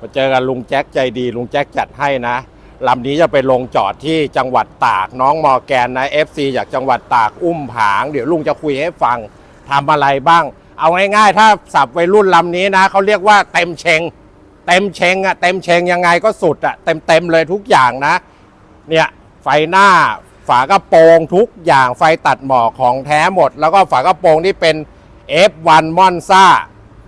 มาเจอกันลุงแจ็คใจดี ลุงแจ็คจัดให้นะลำนี้จะไปลงจอดที่จังหวัดตากน้องมอแกนนะ FC จากจังหวัดตากอุ้มผาง เดี๋ยวลุงจะคุยให้ฟังทำอะไรบ้าง เอาง่ายๆ ถ้าสับวัยรุ่นลำนี้นะเขาเรียกว่าเต็มเชงเต็มเชงอะเต็มเชงยังไงก็สุดอะเต็มเต็มๆเลยทุกอย่างนะ เนี่ยไฟหน้าฝากระโปรงทุกอย่างไฟตัดหมอกของแท้หมด แล้วก็ฝากระโปรงที่เป็น F1 มอนซ่า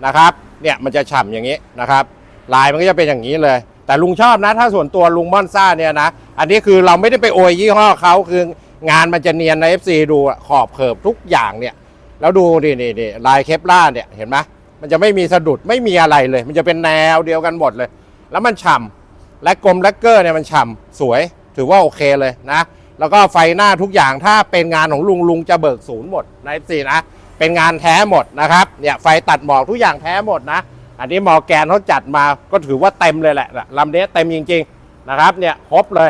นะครับเนี่ยมันจะฉ่ำอย่างนี้นะครับ ลายมันก็จะเป็นอย่างนี้เลย แต่ลุงชอบนะ ถ้าส่วนตัวลุงมอนซ่าเนี่ยนะ อันนี้คือเราไม่ได้ไปโอยยี่ห้อเขาคืองานมันจะเนียนใน FC ดูขอบเขิบทุกอย่างเนี่ย แล้วดูนี่นี่นี่ลายเคปล่าเนี่ยเห็นไหมมันจะไม่มีสะดุดไม่มีอะไรเลย มันจะเป็นแนวเดียวกันหมดเลย แล้วมันฉ่ำและกลมแลกเกอร์เนี่ยมันฉ่ำสวยถือว่าโอเคเลยนะ แล้วก็ไฟหน้าทุกอย่างถ้าเป็นงานของลุงลุงจะเบิกศูนย์หมดใน FC นะเป็นงานแท้หมดนะครับเนี่ยไฟตัดหมอกทุกอย่างแท้หมดนะ อันนี้มอแกนเขาจัดมาก็ถือว่าเต็มเลยแหละลำนี้เต็มจริง ๆ นะครับเนี่ยครบเลย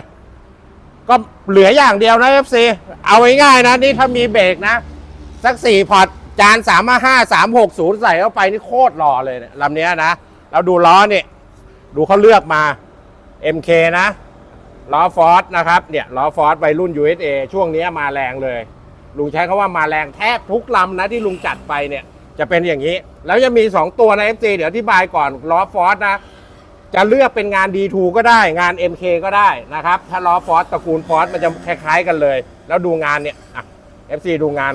ก็เหลืออย่างเดียวนะ FC เอาง่ายๆนะนี่ถ้ามีเบรกนะ สักสี่พอร์ตจานสามห้าสามหกศูนย์ใส่เข้าไปนี่โคตรหล่อเลยลำเนี้ยนะแล้วดูล้อนี่ดูเขาเลือกมา MK นะล้อฟอร์ดนะครับเนี่ยล้อฟอร์ดวัยรุ่น USA ช่วงเนี้ยมาแรงเลย ลุงใช้คาว่ามาแรงแทบทุกลำนะที่ลุงจัดไปเนี่ย จะเป็นอย่างนี้ แล้วจะมี 2 ตัวใน FC เดี๋ยวอธิบายก่อนล้อฟอร์ดนะ จะเลือกเป็นงาน D2 ก็ได้งาน MK ก็ได้นะครับ ถ้าล้อฟอร์ดตระกูลฟอร์ดมันจะคล้ายๆกันเลย แล้วดูงานเนี่ยอะ FC ดูงาน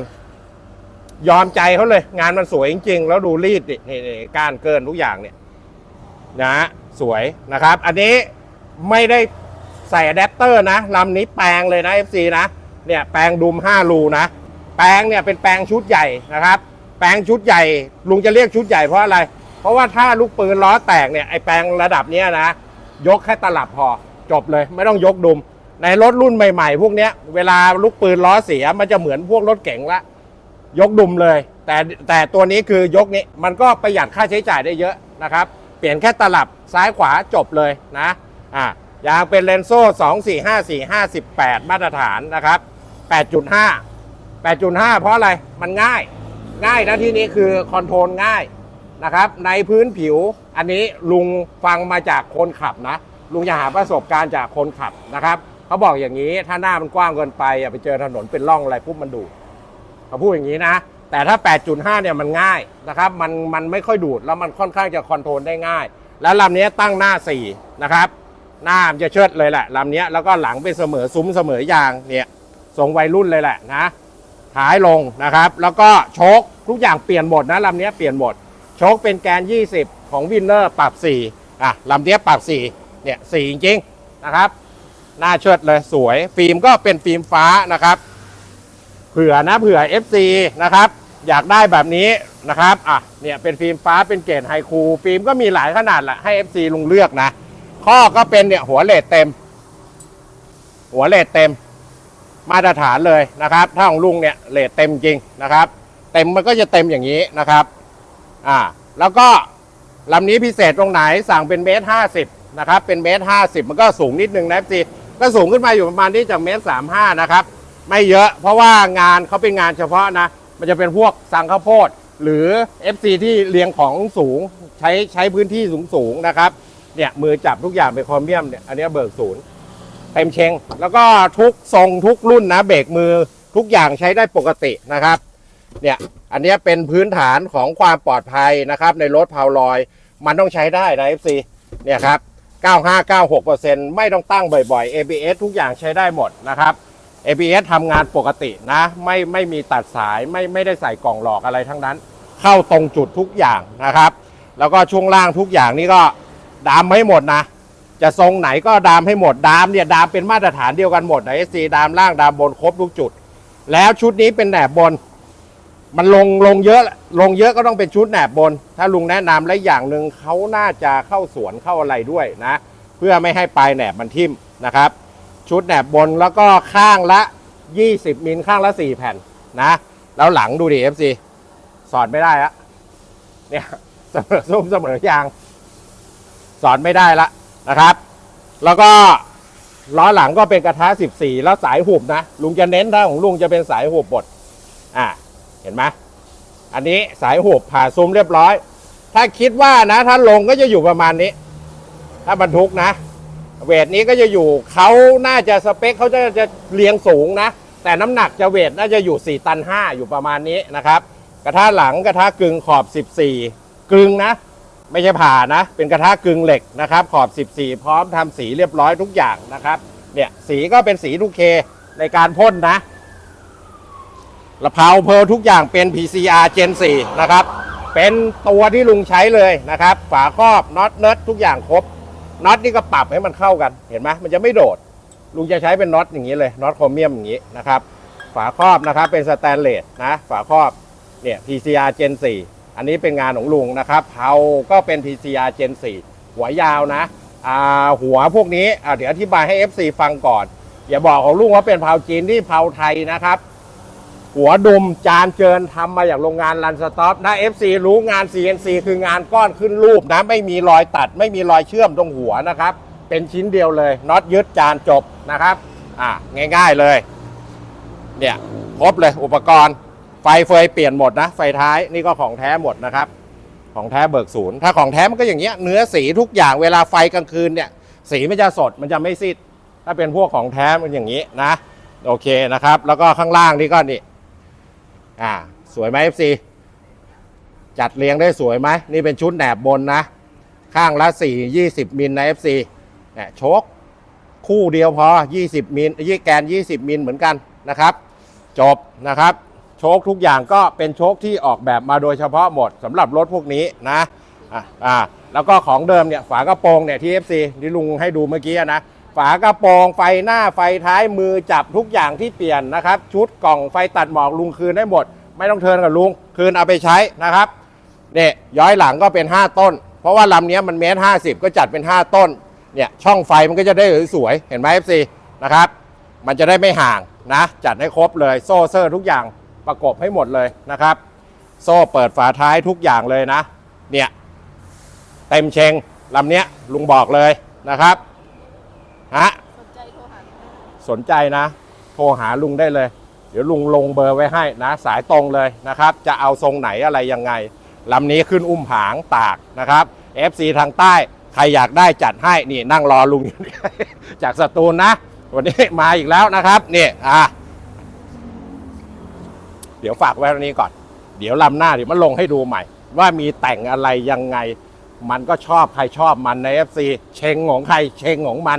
ยอมใจเขาเลย งานมันสวยจริงๆ แล้วดูรีดดินี่นี่ก้านเกินทุกอย่างเนี่ยนะฮะสวยนะครับ อันนี้ไม่ได้ใส่อะแดปเตอร์นะลำนี้แปลงเลยนะ FC นะเนี่ยแปลงดุม5รูนะ แปลงเนี่ยเป็นแปลงชุดใหญ่นะครับ แปลงชุดใหญ่ ลุงจะเรียกชุดใหญ่เพราะอะไร เพราะว่าถ้าลูกปืนล้อแตกเนี่ยไอแปลงระดับเนี้ยนะ ยกแค่ตลับพอจบเลย ไม่ต้องยกดุม ในรถรุ่นใหม่ๆ พวกเนี้ยเวลาลูกปืนล้อเสียมันจะเหมือนพวกรถเก๋งละยกดุมเลย แต่แต่ตัวนี้คือยกนี้มันก็ประหยัดค่าใช้จ่ายได้เยอะนะครับ เปลี่ยนแค่ตลับซ้ายขวาจบเลยนะอ่ายางเป็นเลนโซ่2 4 5 4 5 18 มาตรฐานนะครับ 8.5 8.5 เพราะอะไรมันง่าย ง่ายนะที่นี้คือคอนโทรลง่ายนะครับ ในพื้นผิวอันนี้ลุงฟังมาจากคนขับนะ ลุงจะหาประสบการณ์จากคนขับนะครับเขาบอกอย่างนี้ถ้าหน้ามันกว้างเกินไปอย่าไปเจอถนนเป็นร่องอะไรปุ๊บมันดูดเขาพูดอย่างนี้นะ แต่ถ้า 8.5 เนี่ยมันง่ายนะครับ มันมันไม่ค่อยดูดแล้วมันค่อนข้างจะคอนโทรลได้ง่าย แล้วลำนี้ตั้งหน้า 4 นะครับ หน้ามันจะเชิดเลยแหละลำนี้แล้วก็หลังเป็นเสมอซุ้มเสมอยางเนี่ยทรงวัยรุ่นเลยแหละนะ ท้ายลงนะครับ แล้วก็โชคทุกอย่างเปลี่ยนหมดนะลำนี้เปลี่ยนหมด โชคเป็นแกน 20 ของวินเนอร์ปรับ4อะลำนี้ปรับ4เนี่ย4จริงๆนะครับหน้าเชิดเลยสวย ฟิล์มก็เป็นฟิล์มฟ้านะครับเผื่อนะเผื่อ FC นะครับอยากได้แบบนี้นะครับอะเนี่ยเป็นฟิล์มฟ้าเป็นเกรดไฮคูฟิล์มก็มีหลายขนาดแหละให้ FC ลุงเลือกนะข้อก็เป็นเนี่ยหัวเลดเต็ม หัวเลดเต็ม มาตรฐานเลยนะครับ ถ้าของลุงเนี่ยเลดเต็มจริงนะครับ เต็มมันก็จะเต็มอย่างนี้นะครับอ่าแล้วก็ลำนี้พิเศษตรงไหนสั่งเป็นเมตรห้าสิบนะครับ เป็นเมตรห้าสิบมันก็สูงนิดนึงนะ FC ก็สูงขึ้นมาอยู่ประมาณที่จากเมตรสามห้านะครับ ไม่เยอะเพราะว่างานเขาเป็นงานเฉพาะนะ มันจะเป็นพวกสังข้าวโพด หรือ FC ที่เรียงของสูงใช้ใช้พื้นที่สูงสูงๆนะครับเนี่ยมือจับทุกอย่างเป็นคอมเมียมเนี่ยอันนี้เบิกศูนย์ เต็มเชง แล้วก็ทุกทรงทุกรุ่นนะเบรกมือทุกอย่างใช้ได้ปกตินะครับ เนี่ยอันนี้เป็นพื้นฐานของความปลอดภัยนะครับ ในรถพาวลอย มันต้องใช้ได้นะ FC เนี่ยครับ 9596%ไม่ต้องตั้งบ่อยๆ ABS ทุกอย่างใช้ได้หมดนะครับ ABS ทำงานปกตินะ ไม่ไม่มีตัดสายไม่ไม่ได้ใส่กล่องหลอกอะไรทั้งนั้น เข้าตรงจุดทุกอย่างนะครับ แล้วก็ช่วงล่างทุกอย่างนี่ก็ดามให้หมดนะ จะทรงไหนก็ดามให้หมดดามเนี่ยดามเป็นมาตรฐานเดียวกันหมดนะ SC ดามล่างดามบนครบทุกจุด แล้วชุดนี้เป็นแหนบบน มันลงลงเยอะลงเยอะก็ต้องเป็นชุดแหนบบน ถ้าลุงแนะนำและอย่างหนึ่งเขาน่าจะเข้าสวนเข้าอะไรด้วยนะ เพื่อไม่ให้ปลายแหนบมันทิ่มนะครับ ชุดแหนบบนแล้วก็ข้างละ 20มิลข้างละ 4 แผ่นนะ แล้วหลังดูดิ FC สอนไม่ได้ละเนี่ยเสมอซุ้มเสมอยาง สอนไม่ได้ละ นะครับ แล้วก็ล้อหลังก็เป็นกระทะ 14 แล้วสายหุบนะ ลุงจะเน้นถ้าของลุงจะเป็นสายหุบบดอ่าเห็นไหมอันนี้สายหุบผ่าซุ้มเรียบร้อย ถ้าคิดว่านะถ้าลงก็จะอยู่ประมาณนี้ ถ้าบรรทุกนะ เวทนี้ก็จะอยู่เขาน่าจะสเปคเขาจะจะเรียงสูงนะ แต่น้ำหนักจะเวทน่าจะอยู่ 4 ตัน 5 อยู่ประมาณนี้นะครับ กระทะหลังกระทะกึ่งขอบ 14 กึ่งนะ ไม่ใช่ผ่านะ เป็นกระทะกึ่งเหล็กนะครับ ขอบ 14 พร้อมทำสีเรียบร้อยทุกอย่างนะครับ เนี่ยสีก็เป็นสีทูเคในการพ่นนะละเพราเพลทุกอย่างเป็น PCR Gen 4 นะครับ เป็นตัวที่ลุงใช้เลยนะครับ ฝาครอบน็อตเนิร์ดทุกอย่างครบน็อตนี่ก็ปรับให้มันเข้ากันเห็นไหมมันจะไม่โดด ลุงจะใช้เป็นน็อตอย่างนี้เลยน็อตโครเมียมอย่างนี้นะครับ ฝาครอบนะครับเป็นสแตนเลสนะ ฝาครอบเนี่ย PCR Gen 4 อันนี้เป็นงานของลุงนะครับเผาก็เป็น PCR Gen 4 หัวยาวนะอ่าหัวพวกนี้อ่าเดี๋ยวอธิบายให้ FC ฟังก่อน อย่าบอกของลุงว่าเป็นเผาจีนที่เผาไทยนะครับ หัวดุมจานเจินทำมาจากโรงงานรันสต็อปนะ FC รู้งาน CNC คืองานก้อนขึ้นรูปนะไม่มีรอยตัด ไม่มีรอยเชื่อมตรงหัวนะครับ เป็นชิ้นเดียวเลยน็อตยึดจานจบนะครับอ่าง่าย ๆเลยเนี่ยครบเลยอุปกรณ์ ไฟเฟยเปลี่ยนหมดนะ ไฟท้ายนี่ก็ของแท้หมดนะครับ ของแท้เบิกศูนย์ถ้าของแท้มันก็อย่างเงี้ยเนื้อสีทุกอย่างเวลาไฟกลางคืนเนี่ยสีมันจะสดมันจะไม่ซีดถ้าเป็นพวกของแท้มันอย่างนี้นะ โอเคนะครับ แล้วก็ข้างล่างนี่ก็นี่อ่าสวยไหม FC จัดเรียงได้สวยไหมนี่เป็นชุดแหนบบนนะ ข้างละ4 20มิลนะ FC เนี่ยโชคคู่เดียวพอ 20มิลยี่แกน 20มิลเหมือนกันนะครับ จบนะครับ โชคทุกอย่างก็เป็นโชคที่ออกแบบมาโดยเฉพาะหมดสำหรับรถพวกนี้นะอะอ่าแล้วก็ของเดิมเนี่ยฝากระโปรงเนี่ยที่ FC ที่ลุงให้ดูเมื่อกี้นะฝากระโปรงไฟหน้าไฟท้ายมือจับทุกอย่างที่เปลี่ยนนะครับ ชุดกล่องไฟตัดหมอกลุงคืนได้หมด ไม่ต้องเทินกับลุงคืนเอาไปใช้นะครับเนี่ยย้อยหลังก็เป็น 5 ต้น เพราะว่าลำเนี้ยมันเมตรห้าสิบก็จัดเป็น 5 ต้นเนี่ยช่องไฟมันก็จะได้สวยๆเห็นไหม FC นะครับ มันจะได้ไม่ห่างนะ จัดให้ครบเลยโซ่เซอร์ทุกอย่าง ประกบให้หมดเลยนะครับ โซ่เปิดฝาท้ายทุกอย่างเลยนะ เนี่ยเต็มเชงลำเนี้ยลุงบอกเลยนะครับฮะสนใจโทรหาหนูได้สนใจนะ โทรหาลุงได้เลย เดี๋ยวลุงลงเบอร์ไว้ให้นะ สายตรงเลยนะครับ จะเอาทรงไหนอะไรยังไงลำนี้ขึ้นอุ้มผางตากนะครับ FC ทางใต้ใครอยากได้จัดให้นี่นั่งรอลุงอยู่จากสตูลนะ วันนี้มาอีกแล้วนะครับนี่อะ เดี๋ยวฝากไว้ตรงนี้ก่อน เดี๋ยวลำหน้าเดี๋ยวมันลงให้ดูใหม่ ว่ามีแต่งอะไรยังไง มันก็ชอบใครชอบมันใน FC เชงของใครเชงของมัน